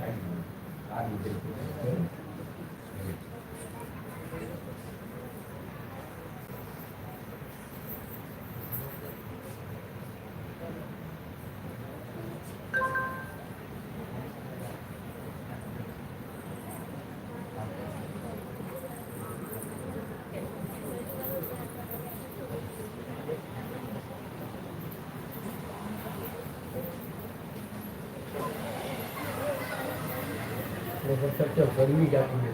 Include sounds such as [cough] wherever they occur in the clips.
I'm Thank you. लेकिन सबसे गर्मी जाती है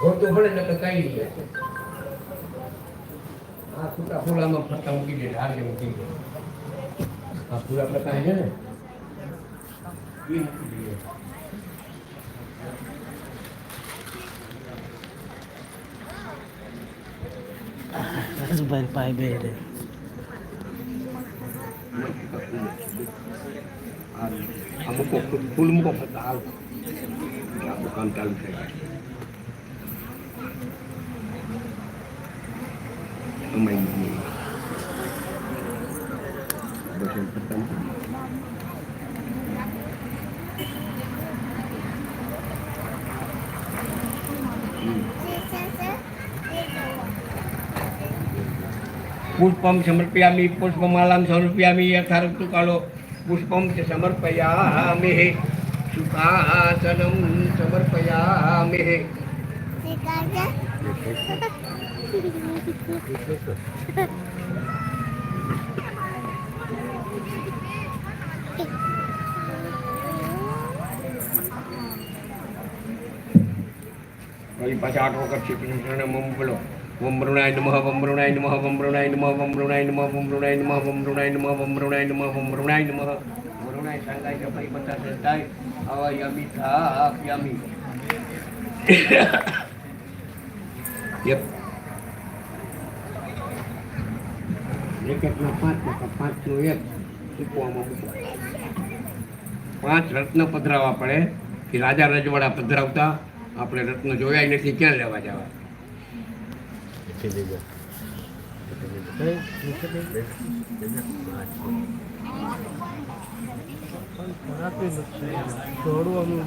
ભણતું ભણે ને કઈ નહીં aku pula mempertanggung dia dah mungkin. Aku pula bertanya. Ini dia. Zubair Kamu kok belum kok tahu. Bukan dalam. may पुष्पम समर्पयामि पुष्पमालां समर्पयामि यथार्थु कालो पुष्पं च समर्पयामि। सुखासनं समर्पयामि। [laughs] பசாட்டோகட்சிபிஷண மும்புலோ ஓம் ருணாய் நம ஓம் ருணாய் நம ஓம் ருணாய் நம ஓம் ருணாய் நம ஓம் ருணாய் நம ஓம் ருணாய் நம ஓம் ருணாய் நம ஓம் ருணாய் நம ருணாய் சங்காய் ஜபை பத்தா சத்தாய் அவாயாமி தாப்யாமி Yep. એક એકના પાંચ ટકા પાંચ નો એક મૂકવામાં મૂકો પાંચ રત્ન પધરાવવા પડે કે રાજા રજવાડા પધરાવતા, આપણે રત્ન જોયા નથી, ક્યાં લેવા જવા? દોડવાનું.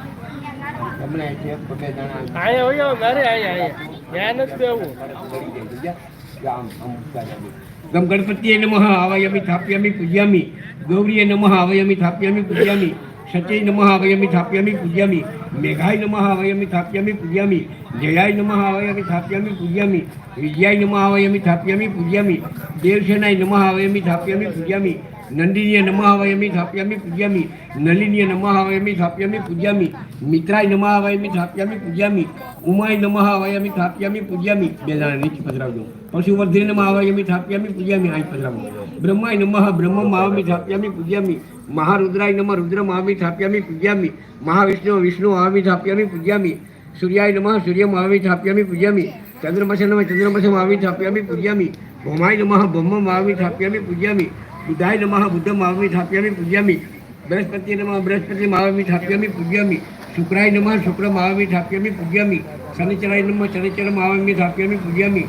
તમને છે પોતે જણા આયા હોય મારે આયા આયા. ધ્યાન જ દેવું. ગમ ગણપતિએ નમઃ આવયમી થાપ્યામી પૂજ્યામી. ગૌરીએ નમઃ આવયમી થાપ્યામી પૂજ્યામી. સચય નમઃ આવયમી થાપ્યામી પૂજ્યામી. મેઘાય નમઃ આવયમી થાપ્યામી પૂજ્યામી. જયાય નમઃ આવયમી થાપ્યામી પૂજ્યામી. વિજયાય નમઃ આવયમી થાપ્યામી પૂજ્યામી. દેવસેનાય નમઃ આવયમી થાપ્યામી પૂજ્યામી. नंदिनीय नमहावयमी थाप्यामी पूज्यामी नलिनीय नमहावयमी थाप्यामी पूज्यामी मित्राय नमहावयमी थाप्यामी पूज्यामी उमाय नमहावयमी थाप्यामी पूज्यामी बेदाना नीचे पधराव दो पशुवर्धिन नमहावयमी थाप्यामी पूज्यामी आई पधराव ब्रह्माय नमः ब्रह्म मावमी थाप्यामी पूज्यामी महारुद्राय नम रुद्र मावमी थाप्यामी पूज्यामी महाविष्णु विष्णु आवमी थाप्यामी पूज्यामी सूर्याय नम सूर्य मावमी थाप्यामी पूज्यामी चंद्रमसे नमः चंद्रमसे मावमी थाप्यामी पूज्यामी भौमाय नम ब्रह्म मावमी थाप्यामी पूज्यामी बुधाय नम, बुद्ध मावमी स्थापयामी पूज्यामी। बृहस्पति नम बृहस्पति मावमी स्थापया पूजयामी। शुक्राय नम, शुक्र मावमी स्थापयामी पूज्यामी। शनिचराय नम, शनिचर मावमी स्थापयामी पूजयामी।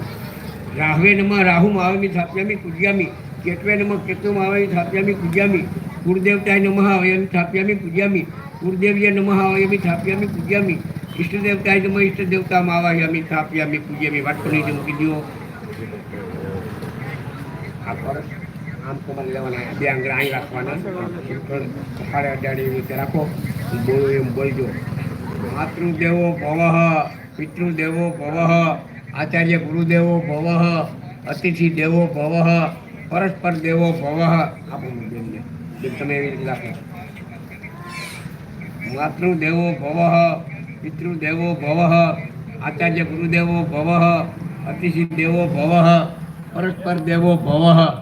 राहवे नम, राहु मावमी स्थापयामी पूज्यामी। केतवे नम, केतु मावमी स्थाप्या पूजयामी। कुलदेवताय नम, अवयमी स्थाप्या पूज्यामी। कुलदेवीय नम, अवयमी स्थापया पूजयामी। इष्टदेवताय नम, इष्टदेवता मावयामी स्थापयामी पूज्यामी। वाटपनी जो આમ તમારે લેવાના બે આંગળા માતૃદેવો ભવ, પિતૃદેવો ભવ, આચાર્ય ગુરુદેવો ભવ, અતિથિ દેવો ભવ, પરસ્પર દેવો ભવ. આપો બેનને બેન તમે એવી રીતે રાખો. માતૃદેવો ભવ, પિતૃદેવો ભવ, આચાર્ય ગુરુદેવો ભવ, અતિથિ દેવો ભવ, પરસ્પર દેવો ભવ.